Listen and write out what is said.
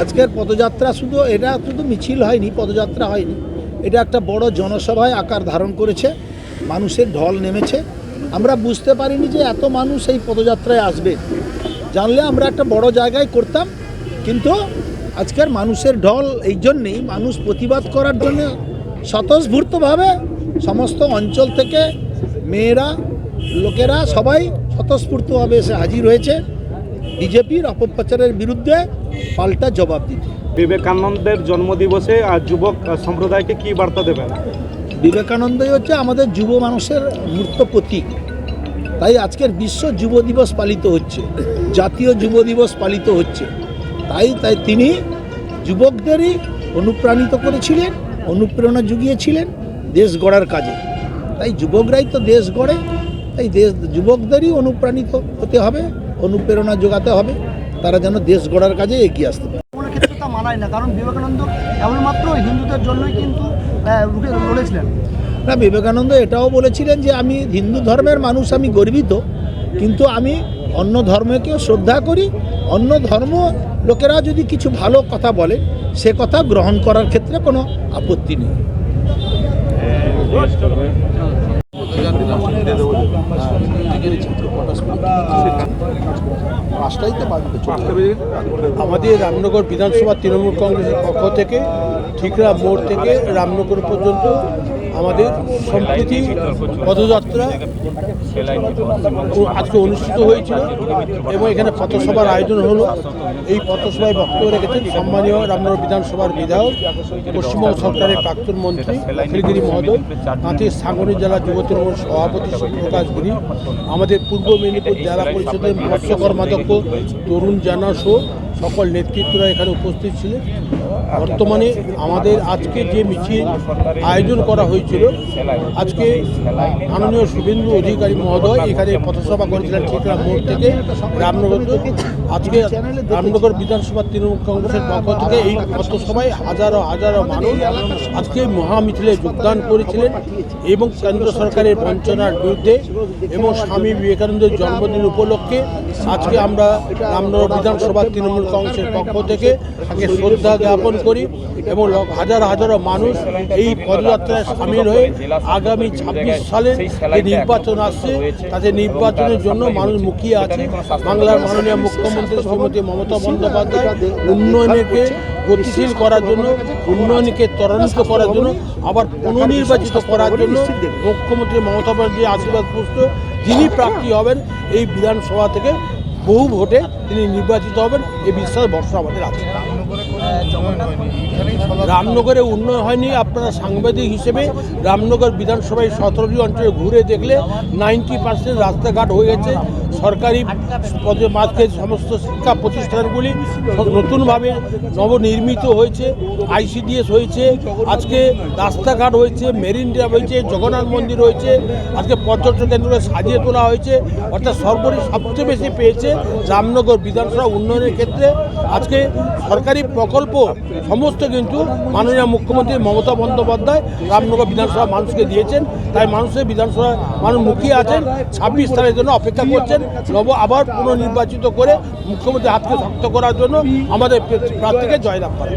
আজকের পদযাত্রা শুধু, এটা শুধু মিছিল হয়নি, পদযাত্রা হয়নি। এটা একটা বড় জনসভায় আকার ধারণ করেছে। মানুষের ঢল নেমেছে। আমরা বুঝতে পারিনি যে এত মানুষ এই পদযাত্রায় আসবে। জানলে আমরা একটা বড় জায়গায় করতাম, কিন্তু আজকের মানুষের ঢল এই জন্যেই, মানুষ প্রতিবাদ করার জন্য স্বতঃস্ফূর্তভাবে সমস্ত অঞ্চল থেকে মেয়েরা, লোকেরা সবাই স্বতঃস্ফূর্তভাবে এসে হাজির হয়েছে। বিজেপির অপপ্রচারের বিরুদ্ধে পাল্টা জবাব দিতে। বিবেকানন্দের জন্মদিবসে আর যুবক সম্প্রদায়কে কি বার্তা দেবেন? বিবেকানন্দই হচ্ছে আমাদের যুব মানুষের মূর্ত প্রতীক। তাই আজকের বিশ্ব যুব দিবস পালিত হচ্ছে, জাতীয় যুব দিবস পালিত হচ্ছে। তাই তাই তিনি যুবকদেরই অনুপ্রাণিত করেছিলেন, অনুপ্রেরণা জুগিয়েছিলেন দেশ গড়ার কাজে। তাই যুবকরাই তো দেশ গড়ে, তাই দেশ, যুবকদেরই অনুপ্রাণিত হতে হবে, অনুপ্রেরণা যোগাতে হবে, তারা যেন দেশ গড়ার কাজে এগিয়ে আসতে পারে। মানায় না। কারণ বিবেকানন্দ কেবলমাত্র হিন্দুদের জন্যই কিন্তু লড়েছিলেন। না বিবেকানন্দ এটাও বলেছিলেন যে আমি হিন্দু ধর্মের মানুষ আমি গর্বিত। কিন্তু আমি অন্য ধর্মকেও শ্রদ্ধা করি। অন্য ধর্ম লোকেরা যদি কিছু ভালো কথা বলে সে কথা গ্রহণ করার ক্ষেত্রে কোনো আপত্তি নেই। আমাদের রামনগর বিধানসভা তৃণমূল কংগ্রেসের পক্ষ থেকে ঠিকরা মোড় থেকে রামনগর পর্যন্ত আমাদের সম্প্রীতি পদযাত্রা আজকে অনুষ্ঠিত হয়েছিল এবং এখানে পথসভার আয়োজন হলো। এই পথসভায় বক্তব্য রেখেছেন সম্মানীয় রামনগর বিধানসভার বিধায়ক, পশ্চিমবঙ্গ সরকারের প্রাক্তন মন্ত্রী অখিলগিরি মহোদয় তাঁতের সাগরী জেলা যুব তৃণমূল সভাপতি প্রকাশ গিরি, আমাদের পূর্ব মেদিনীপুর জেলা পরিষদের মৎস্য কর্মাধ্যক্ষ তরুণ জানা সহ সকল নেতৃত্বরা এখানে উপস্থিত ছিলেন। বর্তমানে আমাদের আজকে যে মিছিল আয়োজন করা হয়েছিল, আজকে মাননীয় শুভেন্দু অধিকারী মহোদয় এখানে পথসভা করেছিলেন ঠিকরা মোড় থেকে, রামনগর আজকে রামনগর বিধানসভা তৃণমূল কংগ্রেসের পক্ষ থেকে এই পথসভায় হাজারো হাজারো মানুষ আজকে মহামিছিলে যোগদান করেছিলেন এবং কেন্দ্র সরকারের বঞ্চনার বিরুদ্ধে এবং স্বামী বিবেকানন্দের জন্মদিন উপলক্ষে আজকে আমরা রামনগর বিধানসভা তৃণমূল কংগ্রেসের পক্ষ থেকে শ্রদ্ধা জ্ঞাপন করি এবং হাজার হাজারো মানুষ এই পদযাত্রায় সামিল হয়ে আগামী ছাব্বিশ সালে যে নির্বাচন আসছে, তাতে নির্বাচনের জন্য মানুষ মুখিয়ে আছে। বাংলার মাননীয় মুখ্যমন্ত্রী শ্রীমতী মমতা বন্দ্যোপাধ্যায় উন্নয়নকে গতিশীল করার জন্য, উন্নয়নকে ত্বরান্বিত করার জন্য, আবার পুনর্নির্বাচিত করার জন্য মুখ্যমন্ত্রী মমতা ব্যানার্জি আশীর্বাদ পুষ্ট যিনি প্রার্থী হবেন এই বিধানসভা থেকে বহু ভোটে তিনি নির্বাচিত হবেন এই বিশ্বাস বর্ষা আমাদের আছে। রামনগরে উন্নয়ন হয়নি, আপনারা সাংবাদিক হিসেবে রামনগর বিধানসভায় সতেরোটি অঞ্চলে ঘুরে দেখলে নাইনটি পার্সেন্ট রাস্তাঘাট হয়ে গেছে। সরকারি পদে মাঝে সমস্ত শিক্ষা প্রতিষ্ঠানগুলি নতুনভাবে নবনির্মিত হয়েছে, আইসিডিএস হয়েছে, আজকে রাস্তাঘাট হয়েছে, মেরিন ড্রাইভ হয়েছে, জগন্নাথ মন্দির হয়েছে, আজকে পর্যটন কেন্দ্র সাজিয়ে তোলা হয়েছে, অর্থাৎ সর্বোপরি সবচেয়ে বেশি পেয়েছে রামনগর বিধানসভা উন্নয়নের ক্ষেত্রে আজকে সরকারি প্রকল্প সমস্ত কিন্তু মাননীয় মুখ্যমন্ত্রী মমতা বন্দ্যোপাধ্যায় রামনগর বিধানসভা মানুষকে দিয়েছেন। তাই মানুষের বিধানসভা মানুষ মুখিয়ে আছেন, ছাব্বিশ সালের জন্য অপেক্ষা করছেন নব আবার পুনর্নির্বাচিত করে মুখ্যমন্ত্রী হাতকে শক্ত করার জন্য আমাদের প্রার্থীকে জয়লাভ করেন